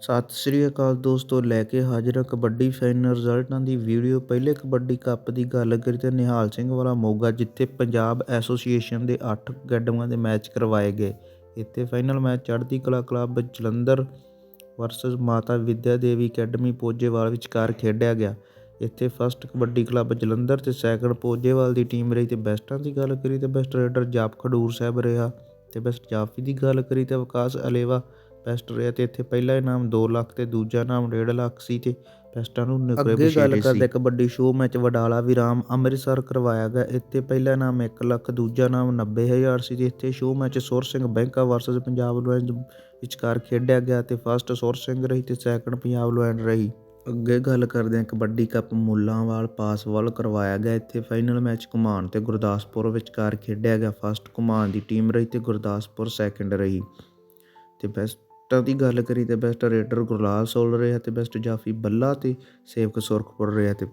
ਸਤਿ ਸ੍ਰੀ ਅਕਾਲ ਦੋਸਤੋ, ਲੈ ਕੇ ਹਾਜ਼ਰ ਹਾਂ ਕਬੱਡੀ ਫਾਈਨਲ ਰਿਜ਼ਲਟਾਂ ਦੀ ਵੀਡੀਓ। ਪਹਿਲੇ ਕਬੱਡੀ ਕੱਪ ਦੀ ਗੱਲ ਕਰੀ ਤਾਂ ਨਿਹਾਲ ਸਿੰਘ ਵਾਲਾ ਮੋਗਾ, ਜਿੱਥੇ ਪੰਜਾਬ ਐਸੋਸੀਏਸ਼ਨ ਦੇ 8 ਅਕੈਡਮੀਆਂ ਦੇ ਮੈਚ ਕਰਵਾਏ ਗਏ। ਇੱਥੇ ਫਾਈਨਲ ਮੈਚ ਚੜ੍ਹਦੀ ਕਲਾ ਕਲੱਬ ਜਲੰਧਰ ਵਰਸਸ ਮਾਤਾ ਵਿਦਿਆ ਦੇਵੀ ਅਕੈਡਮੀ ਪੋਜੇਵਾਲ ਵਿਚਕਾਰ ਖੇਡਿਆ ਗਿਆ। ਇੱਥੇ ਫਸਟ ਕਬੱਡੀ ਕਲੱਬ ਜਲੰਧਰ ਤੇ ਸੈਕੰਡ ਪੋਜੇਵਾਲ ਦੀ ਟੀਮ ਰਹੀ ਤੇ ਬੈਸਟਾਂ ਦੀ ਗੱਲ ਕਰੀ ਤਾਂ ਬੈਸਟ ਰੇਡਰ ਜਾਪ ਖਡੂਰ ਸਾਹਿਬ ਰਿਹਾ ਤੇ ਬੈਸਟ ਜਾਫੀ ਦੀ ਗੱਲ ਕਰੀ ਤਾਂ ਵਿਕਾਸ ਅਲੇਵਾ ਬੈਸਟ ਰਿਹਾ ਤੇ ਇੱਥੇ ਪਹਿਲਾ ਇਨਾਮ 2 ਲੱਖ ਤੇ ਦੂਜਾ ਇਨਾਮ 1.5 ਲੱਖ ਸੀ ਤੇ ਬੈਸਟਾਂ ਨੂੰ ਨਕਰੇ ਅੱਗੇ ਗੱਲ ਕਰਦੇ ਕਬੱਡੀ ਸ਼ੋਅ ਮੈਚ ਵਡਾਲਾ ਵਿਰਾਮ ਅੰਮ੍ਰਿਤਸਰ ਕਰਵਾਇਆ ਗਿਆ। ਇੱਥੇ ਪਹਿਲਾ ਇਨਾਮ 1 ਲੱਖ ਦੂਜਾ ਇਨਾਮ 90000 ਸੀ ਤੇ ਇੱਥੇ show match Sur Singh Banka versus Punjab lions ਵਿਚਕਾਰ ਖੇਡਿਆ ਗਿਆ ਤੇ ਫਸਟ ਸੁਰ ਸਿੰਘ ਰਹੀ ਤੇ ਸੈਕੰਡ ਪੰਜਾਬ ਲੋਇਨ ਰਹੀ। ਅੱਗੇ ਗੱਲ ਕਰਦੇ ਹਾਂ ਕਬੱਡੀ ਕੱਪ ਮੁੱਲਾਂਵਾਲ ਪਾਸਵਾਲ ਕਰਵਾਇਆ ਗਿਆ। ਇੱਥੇ ਫਾਈਨਲ ਮੈਚ ਕੁਮਾਨ ਤੇ ਗੁਰਦਾਸਪੁਰ ਵਿਚਕਾਰ ਖੇਡਿਆ ਗਿਆ। ਫਸਟ ਕੁਮਾਨ ਦੀ ਟੀਮ ਰਹੀ ਤੇ ਗੁਰਦਾਸਪੁਰ ਸੈਕੰਡ ਰਹੀ। ਤੇ ਬੈਸਟਾਂ ਦੀ ਗੱਲ ਕਰੀ ਤਾਂ ਬੈਸਟ ਰੇਡਰ ਗੁਰਲਾਲ ਸੋਲ ਰਿਹਾ ਅਤੇ ਬੈਸਟ ਜਾਫੀ ਬੱਲਾ ਅਤੇ ਸੇਵਕ ਸੁਰਖਪੁਰ ਰਿਹਾ ਅਤੇ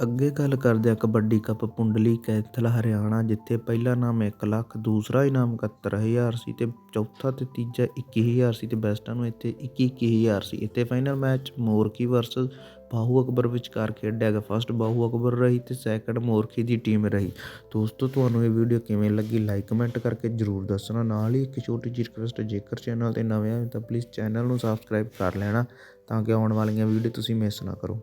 ਅੱਗੇ ਗੱਲ ਕਰਦੇ ਆ ਕਬੱਡੀ ਕੱਪ ਪੁੰਡਲੀ ਕੈਂਥਲ ਹਰਿਆਣਾ, ਜਿੱਥੇ ਪਹਿਲਾ ਇਨਾਮ ਇੱਕ ਲੱਖ, ਦੂਸਰਾ ਇਨਾਮ 71000 ਸੀ ਅਤੇ ਚੌਥਾ ਅਤੇ ਤੀਜਾ ਇੱਕੀ ਹਜ਼ਾਰ ਸੀ ਅਤੇ ਬੈਸਟਾਂ ਨੂੰ ਇੱਥੇ ਇੱਕੀ ਇੱਕੀ ਹਜ਼ਾਰ ਸੀ। ਇੱਥੇ final match Morki versus Bahu Akbar ਵਿਚਕਾਰ ਖੇਡਿਆ ਗਿਆ। ਫਸਟ ਬਾਹੂ ਅਕਬਰ ਰਹੀ ਤੇ ਸੈਕੰਡ ਮੋਰਖੀ ਦੀ ਟੀਮ ਰਹੀ। ਦੋਸਤੋ, ਤੁਹਾਨੂੰ ਇਹ ਵੀਡੀਓ ਕਿਵੇਂ ਲੱਗੀ? ਲਾਈਕ ਕਮੈਂਟ ਕਰਕੇ ਜਰੂਰ ਦੱਸਣਾ। ਨਾਲ ਹੀ ਇੱਕ ਛੋਟੀ ਜਿਹੀ ਰਿਕਵੈਸਟ ਜੇਕਰ ਚੈਨਲ ਤੇ ਨਵੇਂ ਆਏ ਤਾਂ ਪਲੀਜ਼ ਚੈਨਲ ਨੂੰ ਸਬਸਕ੍ਰਾਈਬ ਕਰ ਲੈਣਾ ਤਾਂ ਕਿ ਆਉਣ ਵਾਲੀਆਂ ਵੀਡੀਓ ਤੁਸੀਂ ਮਿਸ ਨਾ ਕਰੋ।